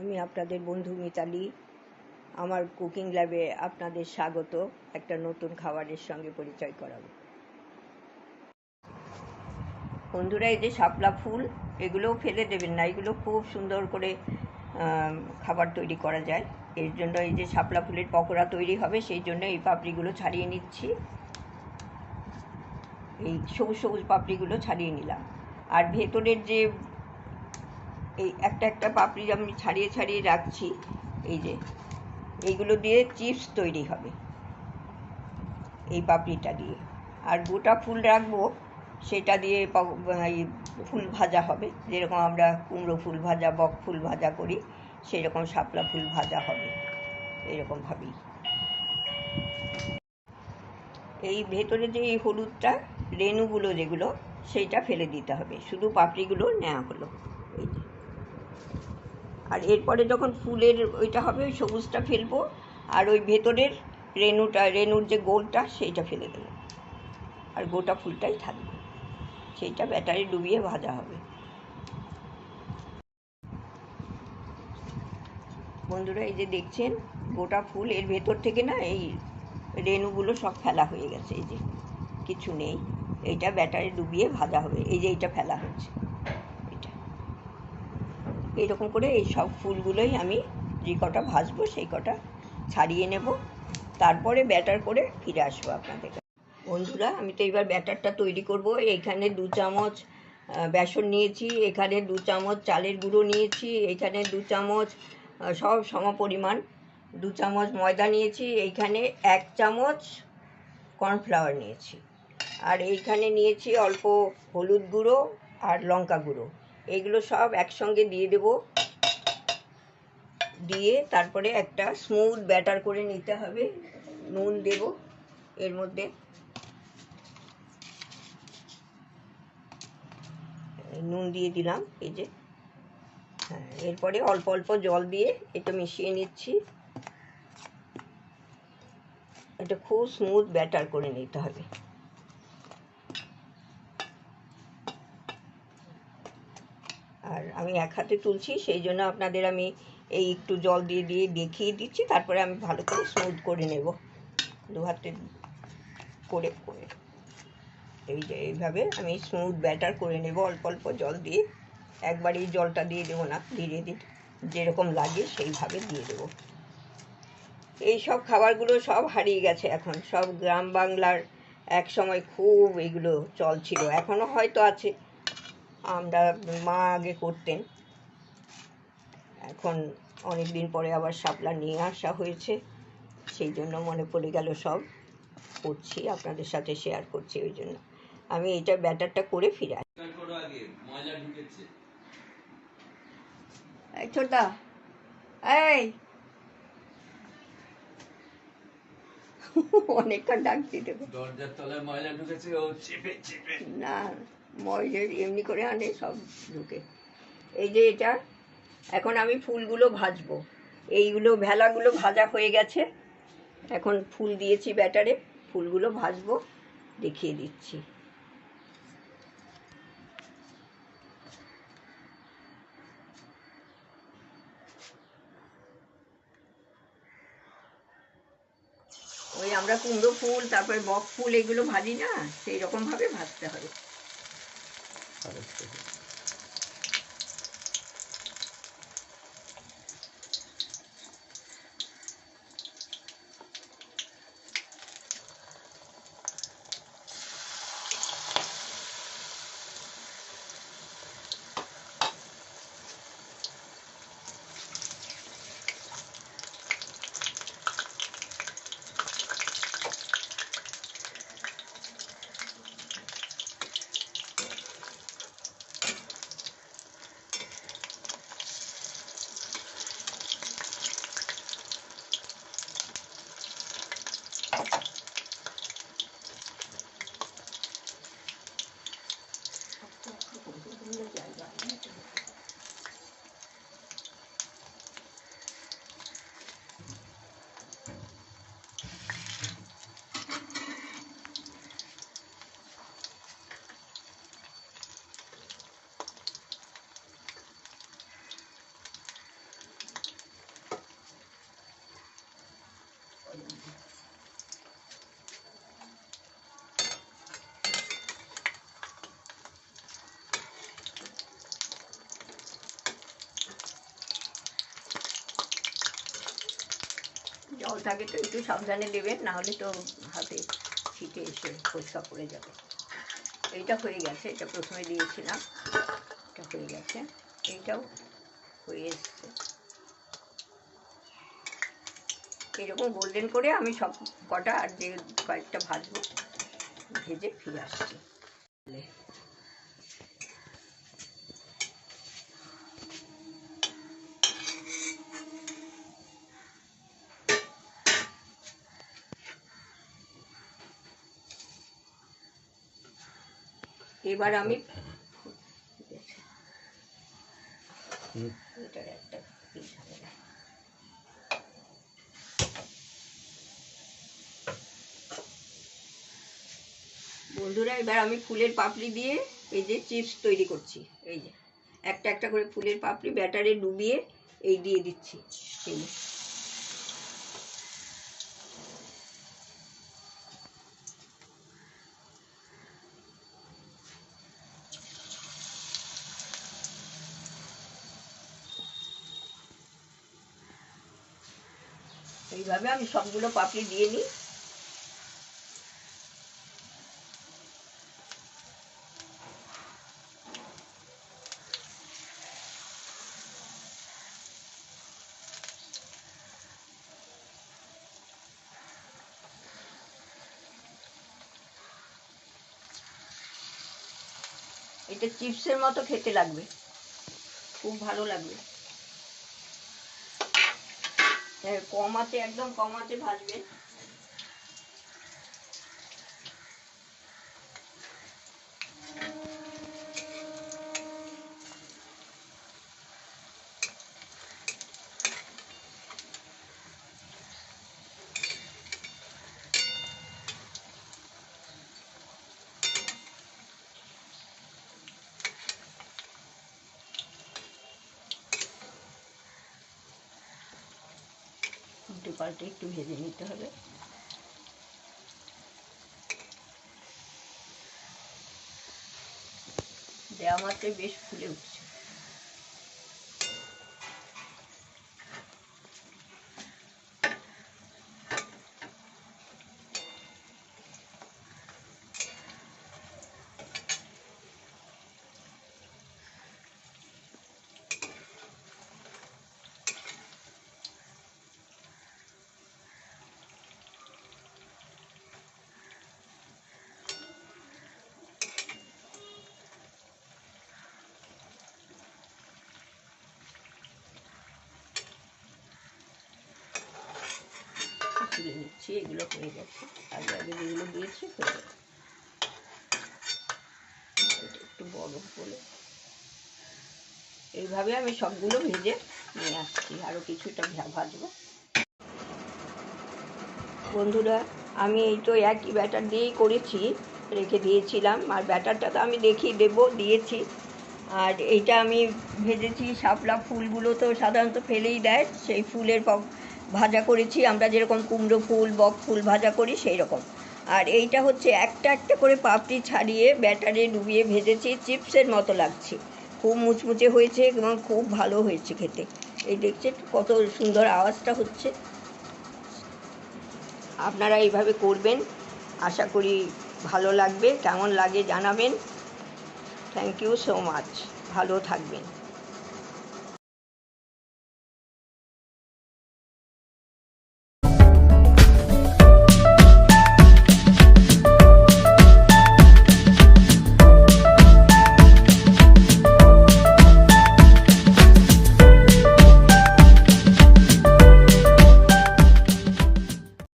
আমি আপনাদের বন্ধু মিতালি। আমার কুকিং ল্যাবে আপনাদের স্বাগত। একটা নতুন খাবারের সঙ্গে পরিচয় করাবো। বন্ধুরা, এই যে শাপলা ফুল, এগুলোও ফেলে দেবেন না। এগুলো খুব সুন্দর করে খাবার তৈরি করা যায়। এর জন্য এই যে শাপলা ফুলের পকোড়া তৈরি হবে, সেই জন্য এই পাপড়িগুলো ছাড়িয়ে নিচ্ছি। এই সবুজ সবুজ পাপড়িগুলো ছাড়িয়ে নিলাম। আর ভেতরের যে এই একটা একটা পাপড়ি আমি ছাড়িয়ে ছাড়িয়ে রাখছি। এই যে, এইগুলো দিয়ে চিপস তৈরি হবে। এই পাপড়িটা দিয়ে। আর গোটা ফুল রাখব, সেটা দিয়ে ফুল ভাজা হবে। যেরকম আমরা কুমড়ো ফুল ভাজা, বক ফুল ভাজা করি সেই রকম শাপলা ফুল ভাজা হবে। এরকমভাবেই এই ভেতরে যে এই হলুদটা, রেণুগুলো যেগুলো, সেইটা ফেলে দিতে হবে। শুধু পাপড়িগুলো নেওয়া হলো। আর এরপরে যখন ফুলের ওইটা হবে, ওই সবুজটা ফেলব, আর ওই ভেতরের রেণুটা, রেণুর যে গোলটা, সেইটা ফেলে দেবো। আর গোটা ফুলটাই থাকবে। সেইটা ব্যাটারি ডুবিয়ে ভাজা হবে। বন্ধুরা, এই যে দেখছেন, গোটা ফুল, এর ভেতর থেকে না এই রেণুগুলো সব ফেলা হয়ে গেছে, এই যে। কিছু নেই, এইটা ব্যাটারি ডুবিয়ে ভাজা হবে, এই যে এইটা ফেলা হচ্ছে। এইরকম করে এই সব ফুলগুলোই আমি যে কটা ভাজবো সেই কটা ছাড়িয়ে নেব। তারপরে ব্যাটার করে ফিরে আসব আপনাদের। বন্ধুরা, আমি তো এবার ব্যাটারটা তৈরি করব। এইখানে দু চামচ বেসন নিয়েছি, এখানে দু চামচ চালের গুঁড়ো নিয়েছি এখানে দু চামচ সব সম পরিমাণ দু চামচ ময়দা নিয়েছি, এইখানে এক চামচ কর্নফ্লাওয়ার নিয়েছি। আর এইখানে নিয়েছি অল্প হলুদ গুঁড়ো আর লঙ্কা গুঁড়ো। এগুলো সব একসঙ্গে দিয়ে দেব। দিয়ে তারপরে একটা স্মুথ ব্যাটার করে নিতে হবে। নুন দেব এর মধ্যে। নুন দিয়ে দিলাম, এই যে। হ্যাঁ এরপরে অল্প অল্প জল দিয়ে এটা মিশিয়ে নিচ্ছি। এটা খুব স্মুথ ব্যাটার করে নিতে হবে আর আমি এক হাতে তুলছি, সেই জন্য আপনাদের আমি এই একটু জল দিয়ে দিয়ে দেখিয়ে দিচ্ছি, তারপরে আমি ভালো করে স্মুথ করে নেব। দু হাতে করে করে। এই যে এইভাবে আমি স্মুথ ব্যাটার করে নেব, অল্প অল্প জল দিয়ে। একবারেই জলটা দিয়ে দেবো না, ধীরে ধীরে। যেরকম লাগে সেইভাবে দিয়ে দেবো। এই সব খাবারগুলো সব হারিয়ে গেছে এখন। সব গ্রাম বাংলার এক সময় খুব এগুলো চল ছিল এখনও হয়তো আছে। আমরা মা আগে করতেন। এখন অনেক দিন পরে আবার শাপলা নিয়ে আসা হয়েছে। সেই জন্য মনে পড়ে গেল সব করছি আপনাদের সাথে শেয়ার করছি ওই জন্য। আমি এইটা ব্যাটারটা করে ফিরে আসি। এই ছোটা এই। অনেকক্ষণ ডাকছি দেখো দরজার তলায় ময়লা ঢুকেছে ও চেপে চেপে। না ময়ূরের এমনি করে আনে, সব ঢুকে। এই যে এটা, এখন আমি ফুলগুলো ভাজবো। এইগুলো, ভেলাগুলো ভাজা হয়ে গেছে। এখন ফুল দিয়েছি ব্যাটারে, ফুলগুলো ভাজবো, দেখিয়ে দিচ্ছি। ওই আমরা কুমড়ো ফুল, তারপরে বক ফুল, এগুলো ভাজি না? সেই রকম ভাবে ভাজতে হবে Allez, je থাকে তো একটু সাবধানে দেবেন না হলে তো হাতে ছিটে এসে পরিষ্কার পড়ে যাবে। এইটা হয়ে গেছে, এটা প্রথমে দিয়েছিলাম, এটা হয়ে গেছে, এইটাও হয়ে এসছে। এরকম গোল্ডেন করে আমি সব কটা আর যে কয়েকটা ভাজবো, ভেজে ফিরে আসছি। এবার আমি এটার একটা। বন্ধুরা এবার আমি ফুলের পাপড়ি দিয়ে এই যে চিপস তৈরি করছি। এই যে একটা একটা করে ফুলের পাপড়ি ব্যাটারে ডুবিয়ে এই দিয়ে দিচ্ছি। এইভাবে আমি সবগুলো পাপড়ি দিয়ে নিই। এটা চিপসের মতো খেতে লাগবে। খুব ভালো লাগবে। হ্যাঁ, কম আছে একদম কমাতে আছে উল্টে পাল্টে একটু ভেজে নিতে হবে। দেওয়া মাত্রই বেশ ফুলে উঠছে। তুলে নিচ্ছি, এগুলো হয়ে গেছে। আগে আগে যেগুলো দিয়েছি, হয়ে গেছে। একটু বড় বলে এইভাবে আমি সবগুলো ভেজে নিয়ে আসছি আরও কিছুটা ভাজবো। বন্ধুরা, আমি এই তো একই ব্যাটার দিয়েই করেছি, রেখে দিয়েছিলাম। আর ব্যাটারটা তো আমি দেখিয়ে দেবো, দিয়েছি। আর এইটা আমি ভেজেছি, শাপলা ফুলগুলো তো সাধারণত ফেলেই দেয়, সেই ফুলের ভাজা করেছি, আমরা যেরকম কুমড়ো ফুল, বক ফুল ভাজা করি সেই রকম আর এইটা হচ্ছে একটা একটা করে পাপড়ি ছাড়িয়ে ব্যাটারে ডুবিয়ে ভেজেছি, চিপসের মতো লাগছে। খুব মুচমুচে হয়েছে এবং খুব ভালো হয়েছে খেতে। এই দেখছেন কত সুন্দর আওয়াজটা হচ্ছে। আপনারা এইভাবে করবেন, আশা করি ভালো লাগবে। কেমন লাগে জানাবেন। থ্যাংক ইউ সো মাচ ভালো থাকবেন।